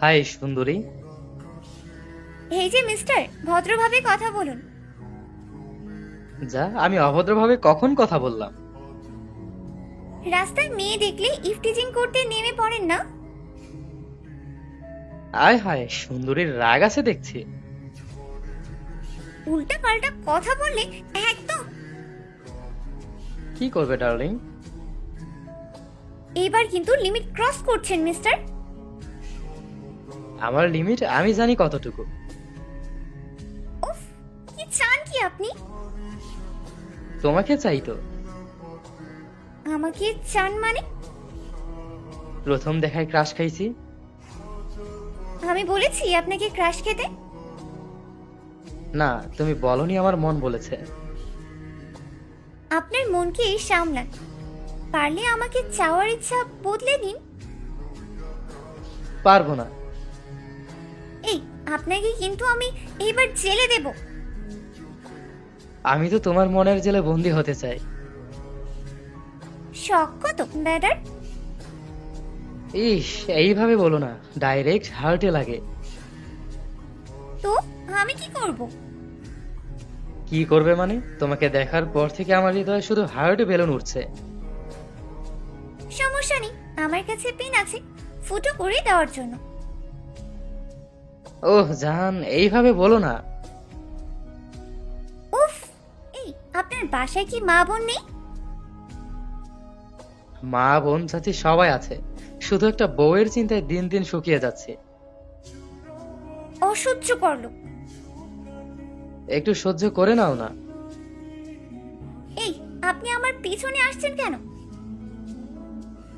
High সুন্দরী। এই যে মিস্টার ভদ্রভাবে কথা বলুন। যা আমি অভদ্রভাবে কখন কথা বললাম? রাস্তায় মেয়ে দেখলে ইফটিজিং করতে নেমে পড়েন না? আয় হায় সুন্দরীর রাগ আছে দেখছি। উল্টা পাল্টা কথা বললে একদম কি করবে ডার্লিং? এবার কিন্তু লিমিট ক্রস করছেন মিস্টার। আমার লিমিট আমি জানি কতটুকু। উফ কি চান কি আপনি? তোমাকে চাই তো। আমাকে চান মানে? প্রথম দেখায় ক্রাশ খাইছি। আমি বলেছি আপনাকে ক্রাশ খেতে? না তুমি বলনি আমার মন বলেছে। আপনার মনকে সামলান। পারলে আমাকে চাওয়ার ইচ্ছা বদলে দিন পারব না। আপনাকে কিন্তু আমি এইবার জেলে দেব। আমি তো তোমার মনের জেলে বন্দি হতে চাই। শখ কত ব্যাডার? ইস এইভাবে বলো না ডাইরেক্ট হার্টে লাগে। তো আমি কি করব? কি করবে মানে? তোমাকে দেখার পর থেকে আমার হৃদয়ে শুধু হার্টে বেলুন উঠছে। সমস্যা নেই আমার কাছে পিন আছে ফুটো করে দেওয়ার জন্য। ওহ জান এইভাবে বলো না। উফ এই আপনার বাসায় কি মা বোন নেই? মা বোন চাচি সবাই আছে শুধু একটা বউয়ের চিন্তায় দিন দিন শুকিয়ে যাচ্ছে। অসহ্য করল। একটু সহ্য করে নাও না। এই আপনি আমার পিছনে আসছেন কেন?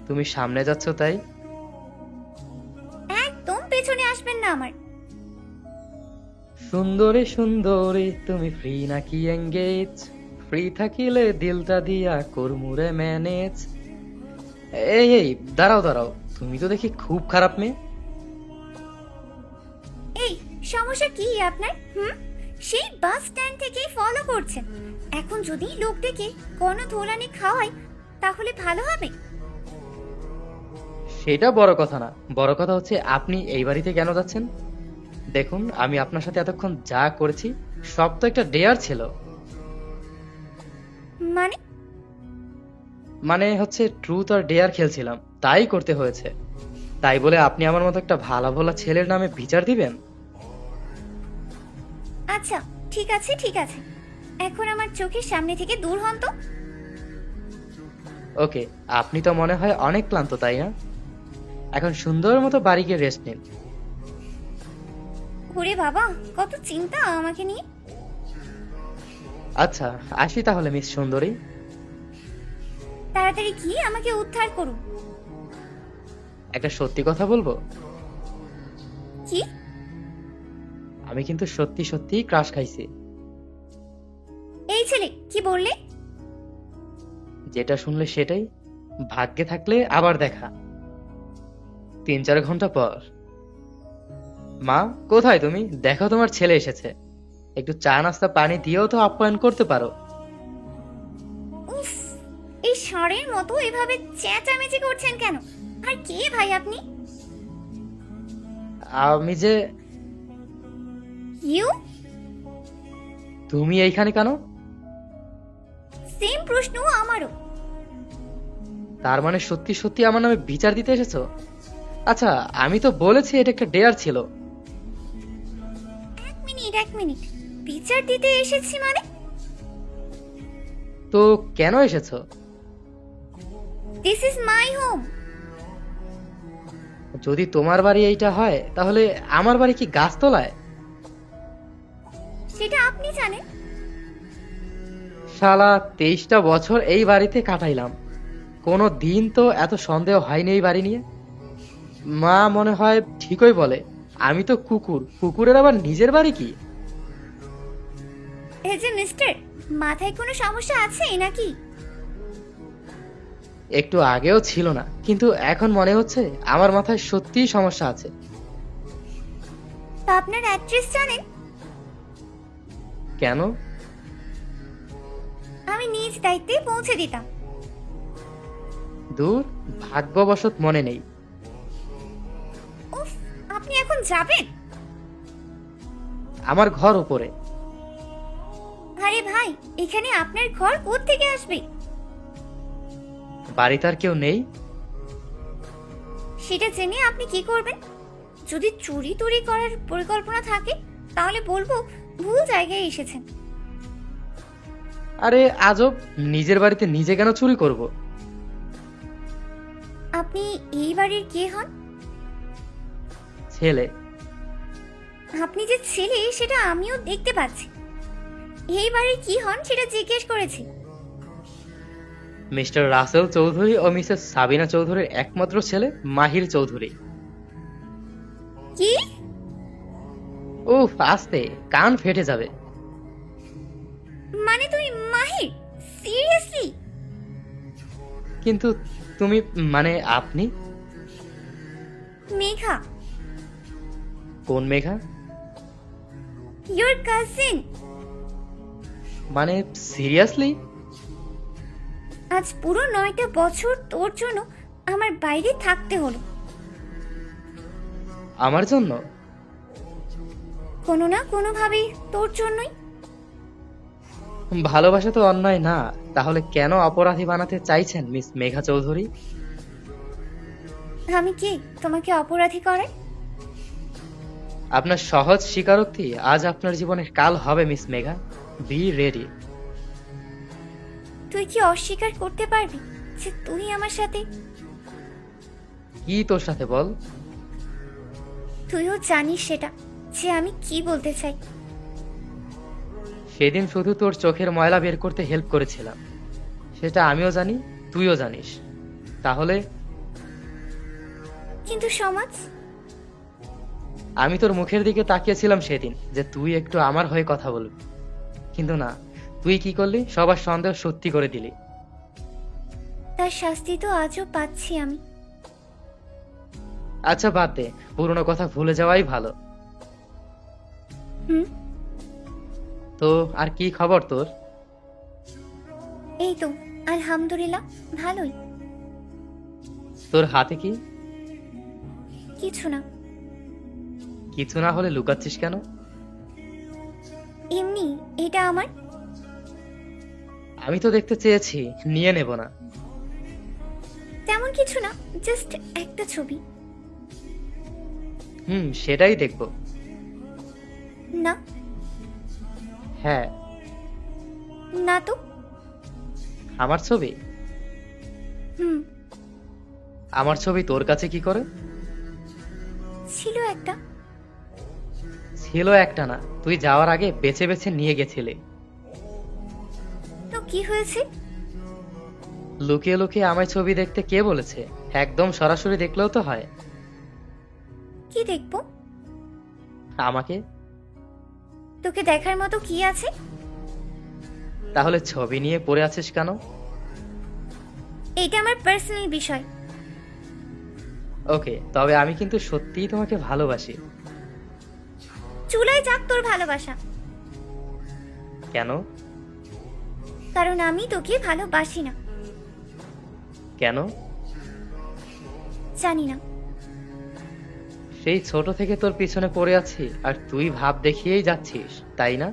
তুমি সামনে যাচ্ছ তাই? একদম পেছনে আসবেন না আমার। সুন্দরী সুন্দরী তুমি ফ্রি নাকি এঙ্গেজ ফ্রি থাকিলে দিলটা দিয়া করমুরে ম্যানেজ এই এই দাঁড়াও দাঁড়াও তুমি তো দেখি খুব খারাপ মেয়ে। এই সমস্যা কি আপনার? হুম? সেই বাস স্ট্যান্ড থেকে ফলো করছেন। এখন যদি লোক দেখে কোনো ধোলানি খাওয়াই তাহলে ভালো হবে। সেটা বড় কথা না। বড় কথা হচ্ছে আপনি এই বাড়িতে কেন যাচ্ছেন? দেখুন আমি আপনার সাথে এতক্ষণ যা করেছি সব তো একটা ডেয়ার ছিল। মানে? মানে হচ্ছে ট্রুথ আর ডেয়ার খেলছিলাম তাই করতে হয়েছে। তাই বলে আপনি আমার মতো একটা ভালো ভোলা ছেলের নামে বিচার দিবেন? আচ্ছা ঠিক আছে ঠিক আছে। এখন আমার চোখের সামনে থেকে দূর হন তো। ওকে আপনি তো মনে হয় অনেক ক্লান্ত তাই না? এখন সুন্দর মতো বাড়ি গিয়ে রেস্ট নিন। ওরে বাবা কত চিন্তা আমাকে নিয়ে। আচ্ছা আসি তাহলে মিস সুন্দরী। তাড়াতাড়ি কি আমাকে উদ্ধার করুন একটা সত্যি কথা বলব? কি? আমি কিন্তু সত্যি সত্যি ক্রাশ খাইছি। এই ছেলে কি বললে? যেটা শুনলে সেটাই ভাগ্যে থাকলে আবার দেখা। তিন চার ঘণ্টা পর। মা কোথায় তুমি? দেখো তোমার ছেলে এসেছে। একটু চা নাস্তা পানি দিয়েও তো আপ্যায়ন করতে পারো। উফ এই ষাঁড়ের মতো এভাবে চেঁচামেচি করছেন কেন? আর কে ভাই আপনি? আমি যে ইউ? তুমি এইখানে কেন? সেম প্রশ্ন আমারও। তার মানে সত্যি সত্যি আমার নামে বিচার দিতে এসেছ? আচ্ছা আমি তো বলেছি এটা একটা ডেয়ার ছিল। মিনিট এক মিনিট। বিচার দিতে এসেছি মানে? তো কেন এসেছ? দিস ইজ মাই হোম যদি তোমার বাড়ি এইটা হয় তাহলে আমার বাড়ি কি গাছতলায়? সেটা আপনি জানেন। শালা তেইশটা বছর এই বাড়িতে কাটাইলাম। কোনো দিন তো এত সন্দেহ হয়নি এই বাড়ি নিয়ে। মা মনে হয় ঠিকই বলে। আমি তো কুকুর। কুকুরের আবার নিজের বাড়ি কি? এই যে মিস্টার মাথায় কোনো সমস্যা আছে নাকি? একটু আগেও ছিল না কিন্তু এখন মনে হচ্ছে আমার মাথায় সত্যিই সমস্যা আছে। আপনার অ্যাড্রেস জানেন? কেন? আমি নিজ দায়িত্বে পৌঁছে দিতাম। দূর ভাগ্যবশত মনে নেই। যাবেন? আমার ঘর উপরে। আরে ভাই এখানে আপনার ঘর থেকে আসবে? বাড়িতে আর কেউ নেই? সেটা জেনে আপনি কি করবেন? যদি চুরি তুরি করার পরিকল্পনা থাকে তাহলে বলব ভুল জায়গায় এসেছেন। আরে আজব নিজের বাড়িতে নিজে কেন চুরি করব? আপনি এই বাড়ির কে হন? ছেলে। আপনি যে ছেলে সেটা আমিও দেখতে পাচ্ছি। এই বাড়ির কি হন সেটা জিজ্ঞেস করেছি। মিস্টার রাসেল চৌধুরী ও মিসেস সাবিনা চৌধুরীর একমাত্র ছেলে মাহির চৌধুরী। কি? উফ আস্তে কান ফেটে যাবে। মানে তুমি মাহির? সিরিয়াসলি? কিন্তু তুমি মানে আপনি? মেঘা কোন মেঘা? ইয়োর কাজিন মানে সিরিয়াসলি আজ পুরো নয়টা বছর তোর জন্য আমার বাইরে থাকতে হলো। আমার জন্য? কোনো না কোনোভাবেই তোর জন্যই। ভালোবাসা তো অন্যায় না তাহলে কেন অপরাধী বানাতে চাইছেন মিস মেঘা চৌধুরী? আমি কি তোমাকে অপরাধী করে আপনার সহজ স্বীকারোক্তি আজ আপনার জীবনের কাল হবে মিস মেঘা। বি রেডি তুই কি অস্বীকার করতে পারবি যে তুই আমার সাথে? কি তোর সাথে বল? তুইও জানিস সেটা যে আমি কি বলতে চাই। সেদিন শুধু তোর চোখের ময়লা বের করতে হেল্প করেছিলাম। সেটা আমিও জানি তুইও জানিস। তাহলে? কিন্তু সমাজ? আমি তোর মুখের দিকে তাকিয়েছিলাম সেদিন যে তুই একটু আমার হয়ে কথা বলবি। কিন্তু না তুই কি করলি? সবার সন্দেহ সত্যি করে দিলি। তার শাস্তি তো আজও পাচ্ছি আমি। আচ্ছা বাদ দে। পুরনো কথা ভুলে যাওয়াই ভালো। হুম? তো আর কি খবর তোর? এই তো আলহামদুলিল্লাহ ভালোই। তোর হাতে কি? কিছু না। কিছু না হলে লুকাচ্ছিস কেন? এমনি এটা আমার? আমি তো দেখতে চেয়েছি নিয়ে নেব না। তেমন কিছু না জাস্ট একটা ছবি। হুম সেটাই দেখব। না। হ্যাঁ। না তো। আমার ছবি? হুম। আমার ছবি তোর কাছে কি করে? ছিল একটা। ছিল একটা না। তুই যাওয়ার আগে বেছে বেছে নিয়ে গেছিলি। তো কি হয়েছে? লুকিয়ে লুকিয়ে আমায় ছবি দেখতে কে বলেছে? একদম সরাসরি দেখলেও তো হয়। কি দেখব? আমাকে? তোকে দেখার মতো কি আছে? তাহলে ছবি নিয়ে পড়ে আছিস কেন? এটা আমার পার্সোনাল বিষয়। ওকে তবে আমি কিন্তু সত্যিই তোমাকে ভালোবাসি। চুলায় যাক তোর ভালোবাসা। কেন? কারণ আমি তোকে ভালোবাসি না। কেন? জানি না। সেই ছোট থেকে তোর পিছনে পড়ে আছি আর তুই ভাব দেখিয়েই যাচ্ছিস তাই না?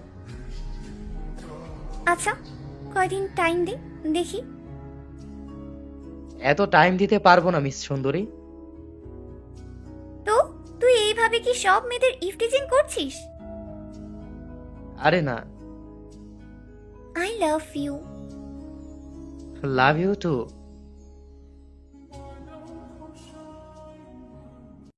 আচ্ছা কয়দিন টাইম দে দেখি। এত টাইম দিতে পারব না মিস সুন্দরী। এইভাবে কি সব মেয়েদের ইফটিজিং করছিস? আরে না। I love you love you too